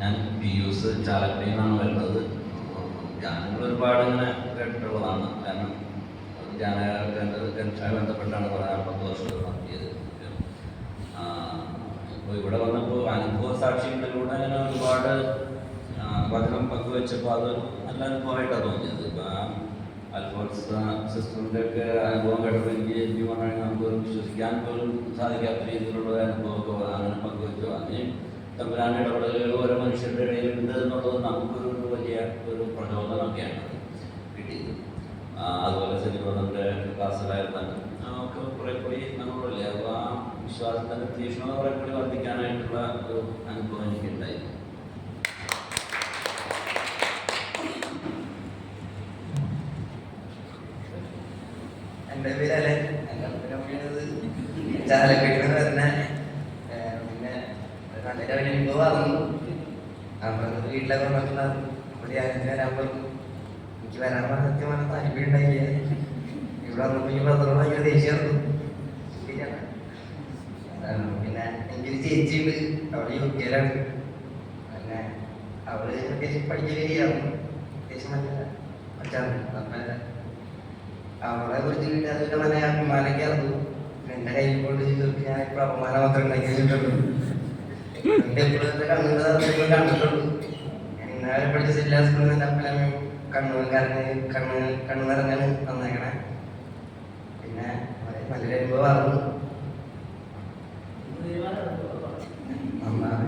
ഞാൻ P use ചാലക്കുടിയിൽ നിന്നാണ് വരുന്നത്. ഗാനങ്ങൾ ഒരുപാട് ഇങ്ങനെ കേട്ടിട്ടുള്ളതാണ്. കാരണം ഗാനങ്ങളുമായി ബന്ധപ്പെട്ടാണ് കുറേ പത്ത് വർഷം നടത്തിയത് ഇപ്പോൾ ഇവിടെ വന്നപ്പോൾ അനുഭവ സാക്ഷ്യങ്ങളിലൂടെ ഞാൻ ഒരുപാട് വചനം പങ്കുവെച്ചപ്പോൾ അത് നല്ല അനുഭവമായിട്ടാണ് തോന്നിയത്. ഇപ്പം അൽഫോൺസ് സിസ്റ്ററിന്റെ ഒക്കെ അനുഭവം കേട്ടപ്പോൾ എനിക്ക് എനിക്ക് പറഞ്ഞാൽ നമുക്ക് വിശ്വസിക്കാൻ പോലും സാധിക്കാത്ത രീതിയിലുള്ള അനുഭവമൊക്കെ അങ്ങനെ പങ്കുവെച്ചു. അങ്ങനെയും തമ്പുരാൻ ഇടപെടലുകൾ ഓരോ മനുഷ്യരുടെ ഇടയിൽ ഉണ്ട് എന്നുള്ളത് നമുക്കൊരു വലിയ ഒരു പ്രചോദനമൊക്കെയാണ് കിട്ടിയത്. അതുപോലെ നമ്മുടെ ക്ലാസ്സിലായിരുന്നാലും നമുക്ക് കുറെ കൂടി നമ്മളല്ലേ അപ്പോൾ ആ വിശ്വാസത്തിന്റെ തീക്ഷ്ണത കുറെ കൂടി വർദ്ധിക്കാനായിട്ടുള്ള ഒരു അനുഭവം എനിക്കുണ്ടായി. എന്റെ പേര് എന്റെ അഭിനയത് ചാലക്കുടിയിൽ നിന്ന് വരുന്ന ഏഹ്, പിന്നെ ഒരു നല്ലൊരു അഭിനയം പറഞ്ഞു അപ്പുറത്ത് വീട്ടിലൊക്കെ വന്നിട്ടുണ്ടായിരുന്നു അപ്പോൾ ഞാൻ വരാൻ പറഞ്ഞു എനിക്ക് വരാൻ പറഞ്ഞ സത്യമാണ് താല്പര്യം ഉണ്ടായില്ല ഇവിടെ വന്നപ്പോൾ ഈ പത്രം ഭയങ്കര. ആഹ്, പിന്നെ എനിക്കൊരു ചേച്ചിയുണ്ട് അവൾ യു കെയിലാണ് പിന്നെ അവൾ അത്യാവശ്യം പഠിക്കുന്ന രീതിയാണ് അത്യാവശ്യം നല്ല മച്ചാണ് അപ്പം അവളെ കുറിച്ച് വീട്ടുകാർക്ക് നല്ല അഭിമാനമൊക്കെ ആയിരുന്നു എന്റെ കയ്യിൽ കൊണ്ട് ഞാൻ ഇപ്പൊ അപമാനം മാത്രം ഉണ്ടാക്കി വെച്ചിട്ടുള്ളൂ കണ്ടിട്ടുണ്ട് ജില്ലാ സ്കൂളിൽ നിന്ന് അപ്പനും കണ്ണൂർക്കാരന് കണ്ണ് കണ്ണു നിറഞ്ഞാണ് വന്നേക്കണേ. പിന്നെ നല്ലൊരു അനുഭവമായിരുന്നു നന്നാണ്